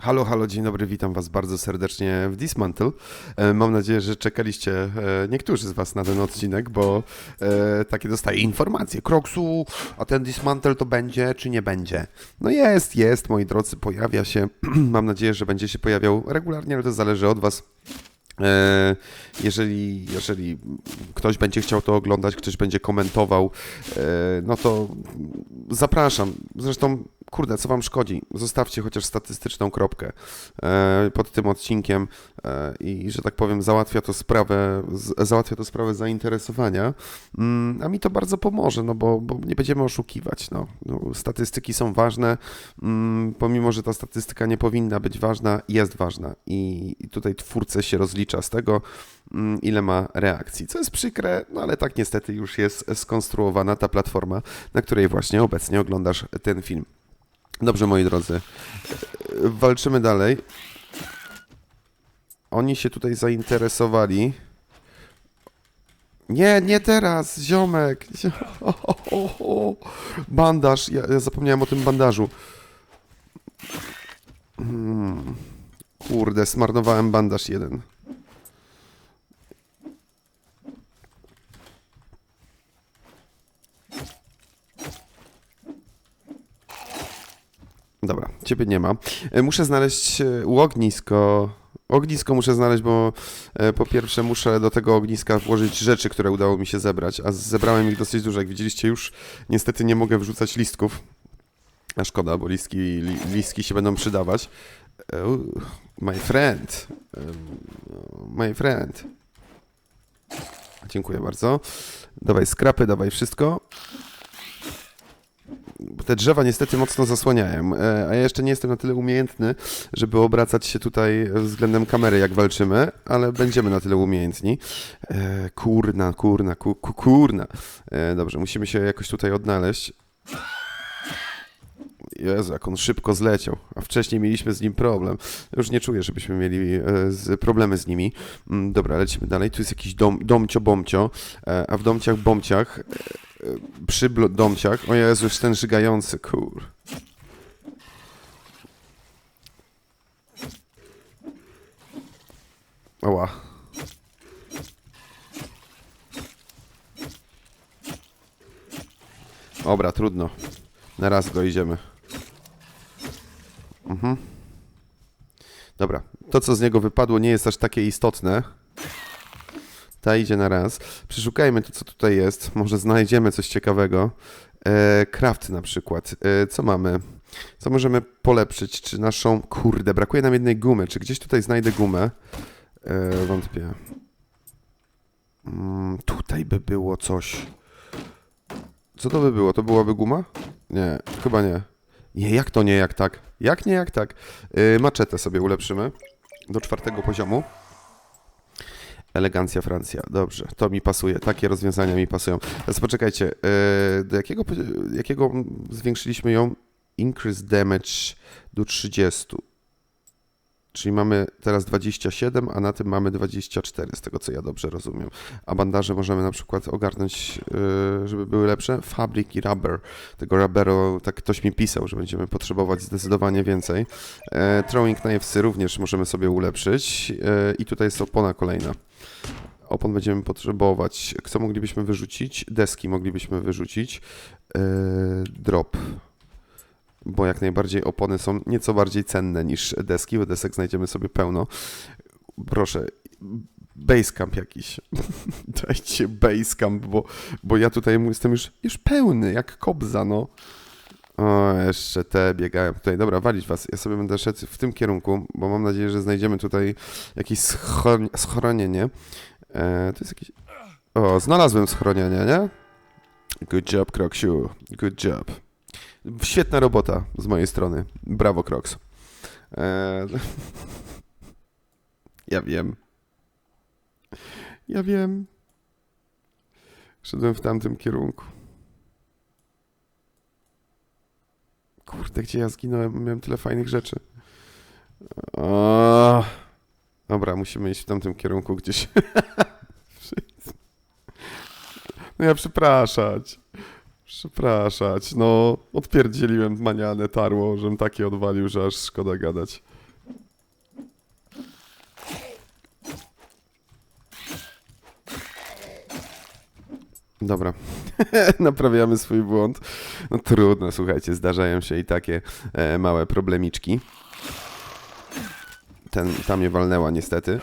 Halo, halo, dzień dobry, witam Was bardzo serdecznie w Dismantle. E, Mam nadzieję, że czekaliście e, niektórzy z Was na ten odcinek, bo e, takie dostaję informacje. Kroksu, a ten Dismantle to będzie, czy nie będzie? No jest, jest, moi drodzy, pojawia się. Mam nadzieję, że będzie się pojawiał regularnie, ale to zależy od Was. Jeżeli, jeżeli ktoś będzie chciał to oglądać, ktoś będzie komentował, no to zapraszam. Zresztą, kurde, co wam szkodzi? Zostawcie chociaż statystyczną kropkę e, pod tym odcinkiem e, i, że tak powiem, załatwia to sprawę, załatwia to sprawę zainteresowania, Mm, a mi to bardzo pomoże, no bo, bo nie będziemy oszukiwać. No. No, statystyki są ważne, mm, pomimo, że ta statystyka nie powinna być ważna, jest ważna i, i tutaj twórca się rozlicza z tego, mm, ile ma reakcji, co jest przykre, no ale tak niestety już jest skonstruowana ta platforma, na której właśnie obecnie oglądasz ten film. Dobrze, moi drodzy, walczymy dalej. Oni się tutaj zainteresowali. Nie, nie teraz, ziomek. Bandaż, ja, ja zapomniałem o tym bandażu. Hmm. Kurde, zmarnowałem bandaż jeden. Dobra, ciebie nie ma. E, Muszę znaleźć e, ognisko. Ognisko muszę znaleźć, bo e, po pierwsze muszę do tego ogniska włożyć rzeczy, które udało mi się zebrać, a zebrałem ich dosyć dużo. Jak widzieliście już, niestety nie mogę wrzucać listków. A szkoda, bo listki, li, listki się będą przydawać. My friend. My friend. Dziękuję bardzo. Dawaj skrapy, dawaj wszystko. Te drzewa niestety mocno zasłaniają, e, a ja jeszcze nie jestem na tyle umiejętny, żeby obracać się tutaj względem kamery, jak walczymy, ale będziemy na tyle umiejętni. E, kurna, kurna, ku, ku, kurna. E, dobrze, musimy się jakoś tutaj odnaleźć. Jezu, jak on szybko zleciał, a wcześniej mieliśmy z nim problem. Już nie czuję, żebyśmy mieli e, problemy z nimi. Mm, dobra, lecimy dalej. Tu jest jakiś dom, domcio-bomcio, e, a w domciach-bomciach, e, przy domciach, o Jezu, już ten żygający, kur... Oła. Dobra, trudno. Na raz go idziemy. Mhm. Dobra, to co z niego wypadło nie jest aż takie istotne. Ta idzie na raz. Przeszukajmy to, co tutaj jest. Może znajdziemy coś ciekawego. E, craft na przykład. E, co mamy? Co możemy polepszyć? Czy naszą... Kurde, brakuje nam jednej gumy. Czy gdzieś tutaj znajdę gumę? E, wątpię. Mm, tutaj by było coś. Co to by było? To byłaby guma? Nie, chyba nie. Nie, jak to nie, jak tak? Jak nie, jak tak? Yy, maczetę sobie ulepszymy do czwartego poziomu. Elegancja Francja. Dobrze, to mi pasuje. Takie rozwiązania mi pasują. Teraz poczekajcie, yy, do jakiego, jakiego zwiększyliśmy ją? Increase damage do 30. Czyli mamy teraz 27, a na tym mamy 24, z tego co ja dobrze rozumiem. A bandaże możemy na przykład ogarnąć, yy, żeby były lepsze. Fabrik i rubber. Tego rubberu, tak ktoś mi pisał, że będziemy potrzebować zdecydowanie więcej. E, throwing knivesy również możemy sobie ulepszyć. E, I tutaj jest opona kolejna. Opon będziemy potrzebować. Co moglibyśmy wyrzucić? Deski moglibyśmy wyrzucić. E, drop bo jak najbardziej opony są nieco bardziej cenne niż deski, bo desek znajdziemy sobie pełno. Proszę, basecamp jakiś. Dajcie basecamp, bo, bo ja tutaj jestem już, już pełny, jak kobza, no. O, jeszcze te biegają tutaj. Dobra, walić was. Ja sobie będę szedł w tym kierunku, bo mam nadzieję, że znajdziemy tutaj jakieś schron- schronienie. E, to jest jakieś... O, znalazłem schronienie, nie? Good job, Croxiu. Good job. Świetna robota z mojej strony. Brawo, Crocs. Eee, ja wiem. Ja wiem. Szedłem w tamtym kierunku. Kurde, gdzie ja zginąłem? Miałem tyle fajnych rzeczy. O, dobra, musimy iść w tamtym kierunku gdzieś. no ja przepraszać. Przepraszać, no odpierdzieliłem manianę tarło, żem takie odwalił, że aż szkoda gadać. Dobra, naprawiamy swój błąd. No trudno, słuchajcie, zdarzają się i takie e, małe problemiczki. Ten, ta mnie walnęła niestety.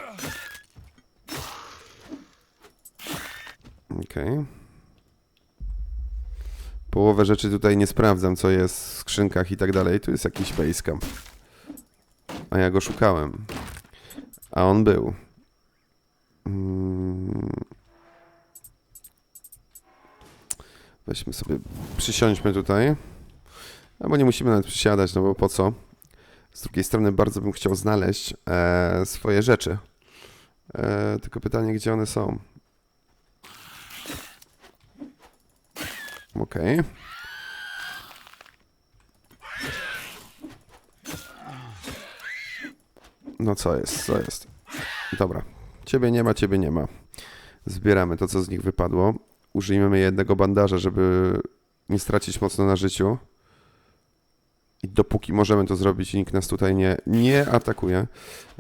Okej. Okay. Połowę rzeczy tutaj nie sprawdzam, co jest w skrzynkach i tak dalej. Tu jest jakiś basecamp. A ja go szukałem. A on był. Mm. Weźmy sobie, przysiądźmy tutaj. Albo nie musimy nawet przysiadać, no bo po co? Z drugiej strony bardzo bym chciał znaleźć e, swoje rzeczy. E, tylko pytanie, gdzie one są? Okej. No co jest, co jest? Dobra. Ciebie nie ma, ciebie nie ma. Zbieramy to, co z nich wypadło. Użyjmy jednego bandaża, żeby nie stracić mocno na życiu. I dopóki możemy to zrobić nikt nas tutaj nie, nie atakuje,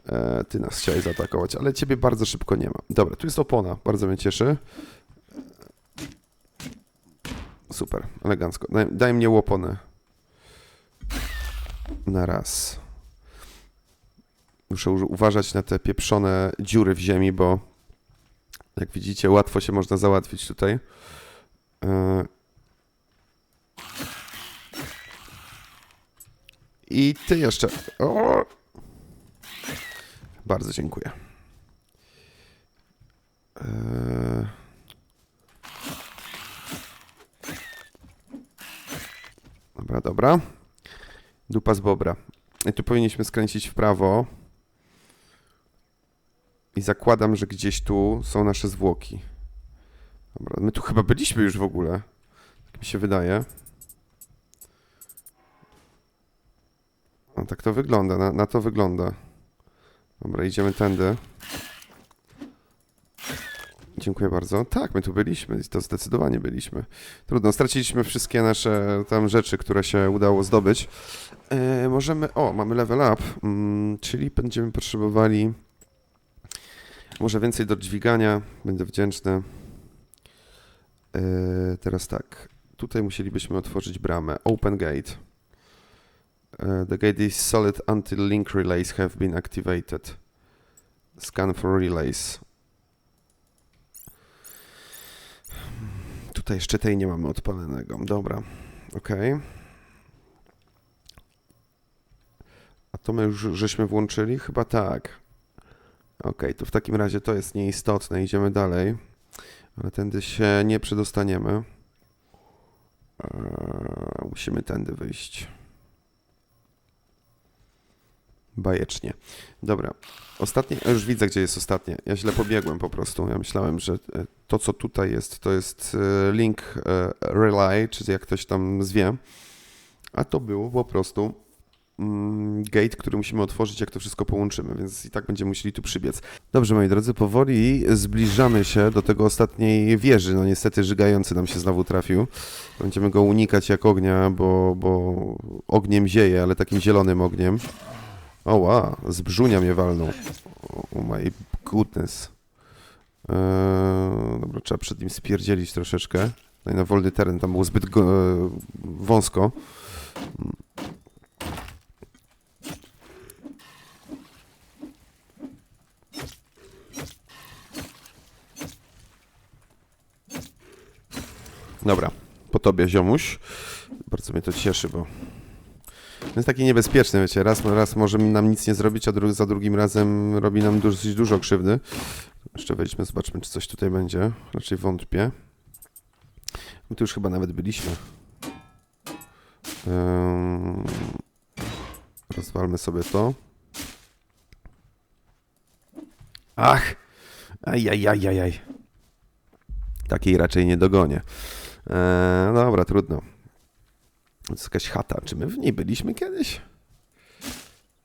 e, ty nas chciałeś zaatakować, ale ciebie bardzo szybko nie ma. Dobra, tu jest opona, bardzo mnie cieszy. Super, elegancko. Daj, daj mnie łoponę. Na raz. Muszę uważać na te pieprzone dziury w ziemi, bo jak widzicie, łatwo się można załatwić tutaj. E, I ty jeszcze. O! Bardzo dziękuję. Eee... Dobra, dobra. Dupa z bobra. I tu powinniśmy skręcić w prawo. I zakładam, że gdzieś tu są nasze zwłoki. Dobra, my tu chyba byliśmy już w ogóle. Tak mi się wydaje. No tak to wygląda, na, na to wygląda. Dobra, idziemy tędy. Dziękuję bardzo. Tak, my tu byliśmy, to zdecydowanie byliśmy. Trudno, straciliśmy wszystkie nasze tam rzeczy, które się udało zdobyć. E, możemy, o, mamy level up, mm, czyli będziemy potrzebowali może więcej do dźwigania, będę wdzięczny. E, teraz tak, tutaj musielibyśmy otworzyć bramę. Open gate. Uh, the gate is solid until link relays have been activated. Scan for relays. Tutaj jeszcze tej nie mamy odpalonego. Dobra, ok. A to my już żeśmy włączyli? Chyba tak. Ok, to w takim razie to jest nieistotne. Idziemy dalej. Ale tędy się nie przedostaniemy. Eee, musimy tędy wyjść. Bajecznie. Dobra. Ostatnie, już widzę, gdzie jest ostatnie. Ja źle pobiegłem po prostu. Ja myślałem, że e, to, co tutaj jest, to jest e, link e, relay, czy jak ktoś tam zwie. A to było po prostu mm, gate, który musimy otworzyć, jak to wszystko połączymy, więc i tak będziemy musieli tu przybiec. Dobrze, moi drodzy, powoli zbliżamy się do tego ostatniej wieży. No niestety żygający nam się znowu trafił. Będziemy go unikać jak ognia, bo, bo ogniem zieje, ale takim zielonym ogniem. O, wow, z brzunia mnie walnął. Oh my goodness. Eee, dobra, trzeba przed nim spierdzielić troszeczkę. No i na wolny teren, tam było zbyt go, e, wąsko. Dobra, po tobie, ziomuś. Bardzo mnie to cieszy, bo jest takie niebezpieczne, wiecie. Raz, raz może nam nic nie zrobić, a dru za drugim razem robi nam dosyć dużo krzywdy. Jeszcze wejdźmy, zobaczmy, czy coś tutaj będzie. Raczej wątpię. My tu już chyba nawet byliśmy. Rozwalmy sobie to. Ach! Ajajajajaj. Takiej raczej nie dogonię. Eee, dobra, trudno. To jest jakaś chata. Czy my w niej byliśmy kiedyś?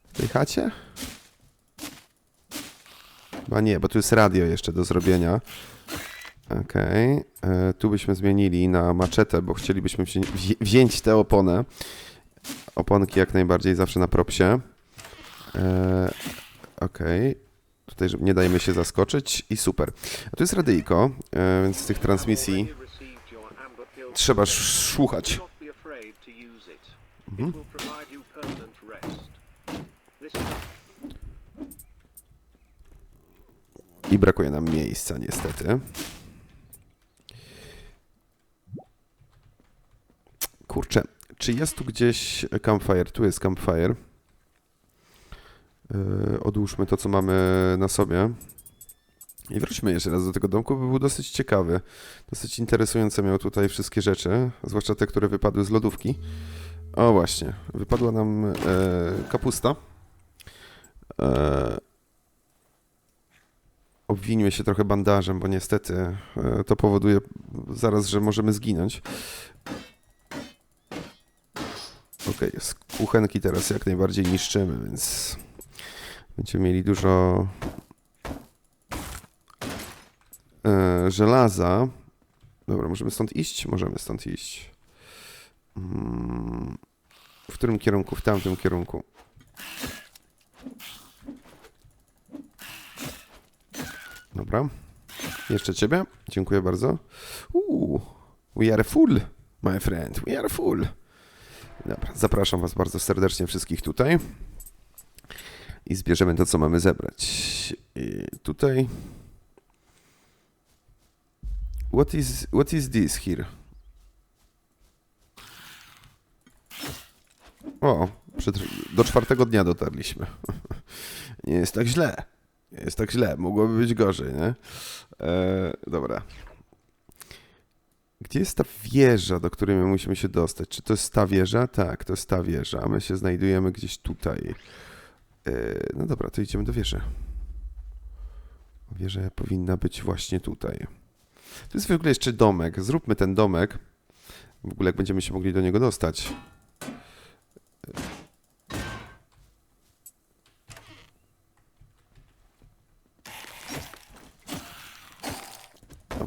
W tej chacie? Chyba nie, bo tu jest radio jeszcze do zrobienia. Okej. E, Tu byśmy zmienili na maczetę, bo chcielibyśmy wzię wziąć tę oponę. Oponki jak najbardziej zawsze na propsie. E, Okej. Tutaj żeby nie dajmy się zaskoczyć i super. A tu jest radyjko, e, więc z tych transmisji trzeba słuchać. Mhm. I brakuje nam miejsca, niestety. Kurczę, czy jest tu gdzieś campfire? Tu jest campfire. Yy, odłóżmy to, co mamy na sobie. I wróćmy jeszcze raz do tego domku, by był dosyć ciekawy. Dosyć interesujące miał tutaj wszystkie rzeczy, zwłaszcza te, które wypadły z lodówki. O właśnie, wypadła nam e, kapusta. E, obwiniły się trochę bandażem, bo niestety e, to powoduje zaraz, że możemy zginąć. Okej, z kuchenki teraz jak najbardziej niszczymy, więc będziemy mieli dużo e, żelaza. Dobra, możemy stąd iść? Możemy stąd iść. Mm, w którym kierunku? W tamtym kierunku. Dobra. Jeszcze ciebie. Dziękuję bardzo. Uuu, we are full, my friend. We are full. Dobra, zapraszam was bardzo serdecznie wszystkich tutaj. I zbierzemy to, co mamy zebrać. I tutaj... What is, what is this here? O, do czwartego dnia dotarliśmy. Nie jest tak źle. Jest tak źle. Mogłoby być gorzej, nie? E, dobra. Gdzie jest ta wieża, do której my musimy się dostać? Czy to jest ta wieża? Tak, to jest ta wieża. A my się znajdujemy gdzieś tutaj. E, no dobra, to idziemy do wieży. Wieża powinna być właśnie tutaj. To jest w ogóle jeszcze domek. Zróbmy ten domek. W ogóle jak będziemy się mogli do niego dostać.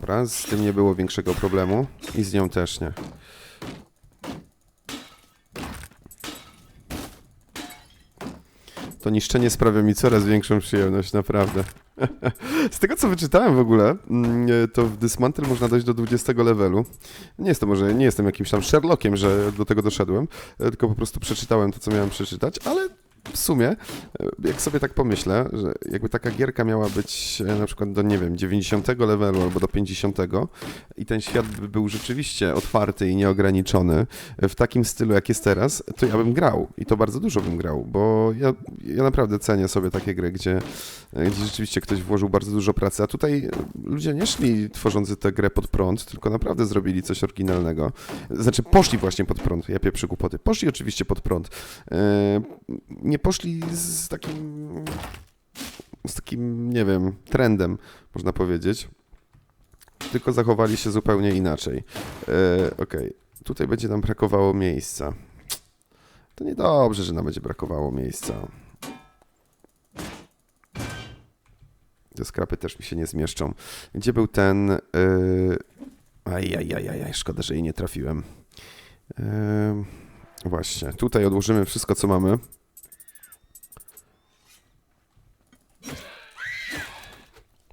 Dobra, z tym nie było większego problemu. I z nią też nie. To niszczenie sprawia mi coraz większą przyjemność, naprawdę. Z tego co wyczytałem w ogóle, mm, to w Dismantle można dojść do 20 levelu. Nie jest to może, nie jestem jakimś tam Sherlockiem, że do tego doszedłem, e, tylko po prostu przeczytałem to, co miałem przeczytać, ale w sumie, e, jak sobie tak pomyślę, że jakby taka gierka miała być e, na przykład do, nie wiem, 90 levelu albo do 50 i ten świat by był rzeczywiście otwarty i nieograniczony e, w takim stylu, jak jest teraz, to ja bym grał i to bardzo dużo bym grał, bo ja, ja naprawdę cenię sobie takie gry, gdzie, gdzie rzeczywiście ktoś włożył bardzo dużo pracy, a tutaj ludzie nie szli tworzący tę grę pod prąd, tylko naprawdę zrobili coś oryginalnego. Znaczy poszli właśnie pod prąd, ja pieprzę głupoty. Poszli oczywiście pod prąd. E, nie poszli z takim, z takim, nie wiem, trendem, można powiedzieć, tylko zachowali się zupełnie inaczej. E, Okej, tutaj będzie nam brakowało miejsca. To niedobrze, że nam będzie brakowało miejsca. Te skrapy też mi się nie zmieszczą. Gdzie był ten... Yy... Ajajajajaj, szkoda, że jej nie trafiłem. Yy... Właśnie, tutaj odłożymy wszystko, co mamy.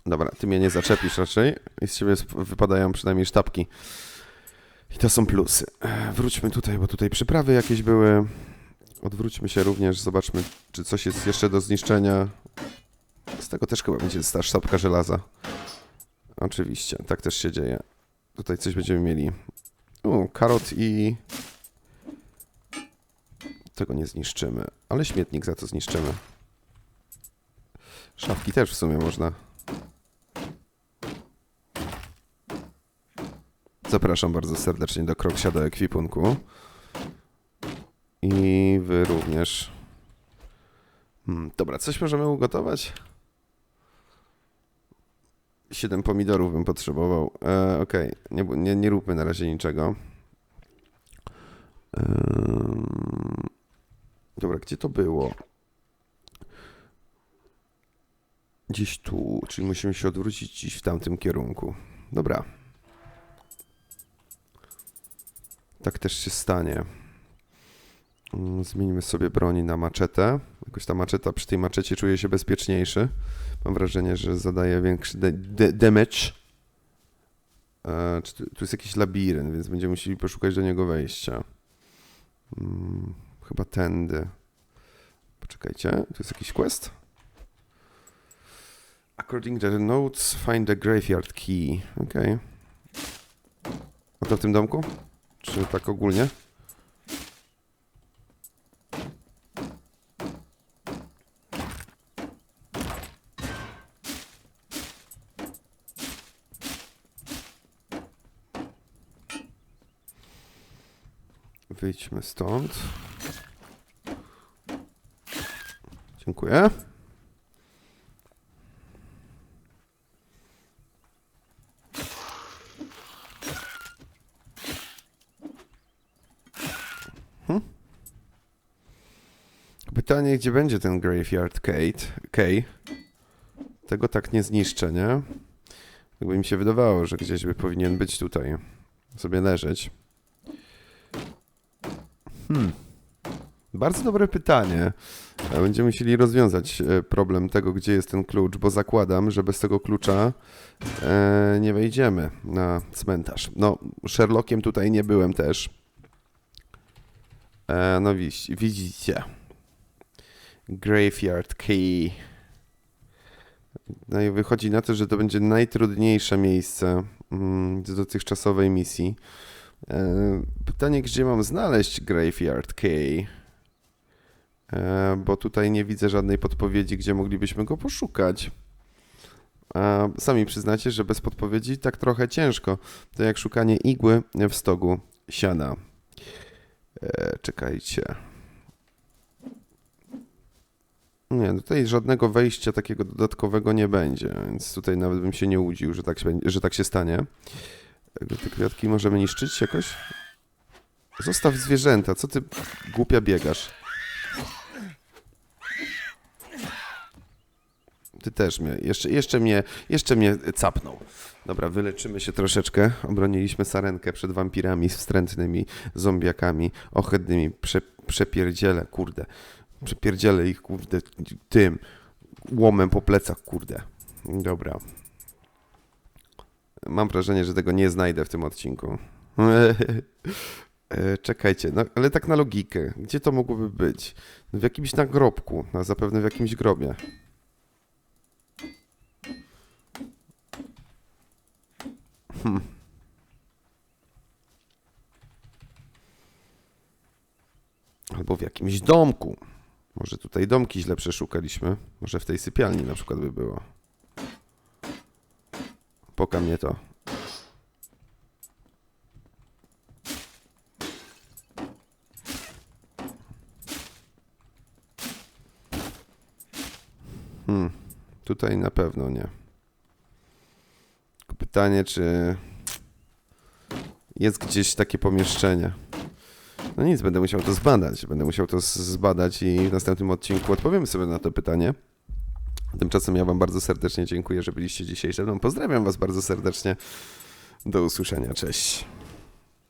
Dobra, ty mnie nie zaczepisz raczej i z ciebie wypadają przynajmniej sztabki. I to są plusy. Wróćmy tutaj, bo tutaj przyprawy jakieś były. Odwróćmy się również, zobaczmy, czy coś jest jeszcze do zniszczenia. Z tego też chyba będzie ta sztabka żelaza. Oczywiście, tak też się dzieje. Tutaj coś będziemy mieli. U, karot i... Tego nie zniszczymy, ale śmietnik za to zniszczymy. Szafki też w sumie można. Zapraszam bardzo serdecznie do Kroksia do ekwipunku. I wy również. Hmm, dobra, coś możemy ugotować? Siedem pomidorów bym potrzebował. E, Okej, nie, bu- nie, nie róbmy na razie niczego. Em, dobra, gdzie to było? Gdzieś tu, czyli musimy się odwrócić gdzieś w tamtym kierunku. Dobra. Tak też się stanie. Mm, Zmienimy sobie broni na maczetę. Jakoś ta maczeta, przy tej maczecie czuję się bezpieczniejszy. Mam wrażenie, że zadaje większy de- de- damage. E, tu, tu jest jakiś labirynt, więc będziemy musieli poszukać do niego wejścia. Mm, chyba tędy. Poczekajcie, tu jest jakiś quest? According to the notes, find the graveyard key. Okej. A to w tym domku? Czy tak ogólnie? Wyjdźmy stąd. Dziękuję. Hmm? Pytanie, gdzie będzie ten Graveyard Kate, Kay? Tego tak nie zniszczę, nie? Jakby mi się wydawało, że gdzieś by powinien być tutaj. Sobie leżeć. Hmm. Bardzo dobre pytanie. Będziemy musieli rozwiązać e, problem tego, gdzie jest ten klucz, bo zakładam, że bez tego klucza e, nie wejdziemy na cmentarz. No, Sherlockiem tutaj nie byłem też. E, no widzicie. Graveyard Key. No i wychodzi na to, że to będzie najtrudniejsze miejsce mm, z dotychczasowej misji. E, Pytanie, gdzie mam znaleźć Graveyard Key? E, Bo tutaj nie widzę żadnej podpowiedzi, gdzie moglibyśmy go poszukać. A sami przyznacie, że bez podpowiedzi tak trochę ciężko. To jak szukanie igły w stogu siana. E, czekajcie. Nie, tutaj żadnego wejścia takiego dodatkowego nie będzie, więc tutaj nawet bym się nie łudził, że tak się, że tak się stanie. Te kwiatki możemy niszczyć jakoś? Zostaw zwierzęta, co ty głupia biegasz? Ty też mnie, jeszcze, jeszcze mnie, jeszcze mnie capnął. Dobra, wyleczymy się troszeczkę. Obroniliśmy sarenkę przed wampirami wstrętnymi, zombiakami, ohydnymi. Prze, przepierdzielę, kurde. Przepierdzielę ich, kurde, tym łomem po plecach, kurde. Dobra. Mam wrażenie, że tego nie znajdę w tym odcinku. E, Czekajcie, no, ale tak na logikę. Gdzie to mogłoby być? W jakimś nagrobku, a zapewne w jakimś grobie. Hmm. Albo w jakimś domku. Może tutaj domki źle przeszukaliśmy. Może w tej sypialni na przykład by było. Poka mnie to. Hmm, tutaj na pewno nie. Pytanie, czy jest gdzieś takie pomieszczenie. No nic, będę musiał to zbadać. Będę musiał to zbadać i w następnym odcinku odpowiemy sobie na to pytanie. Tymczasem ja Wam bardzo serdecznie dziękuję, że byliście dzisiaj ze mną. Pozdrawiam Was bardzo serdecznie. Do usłyszenia. Cześć.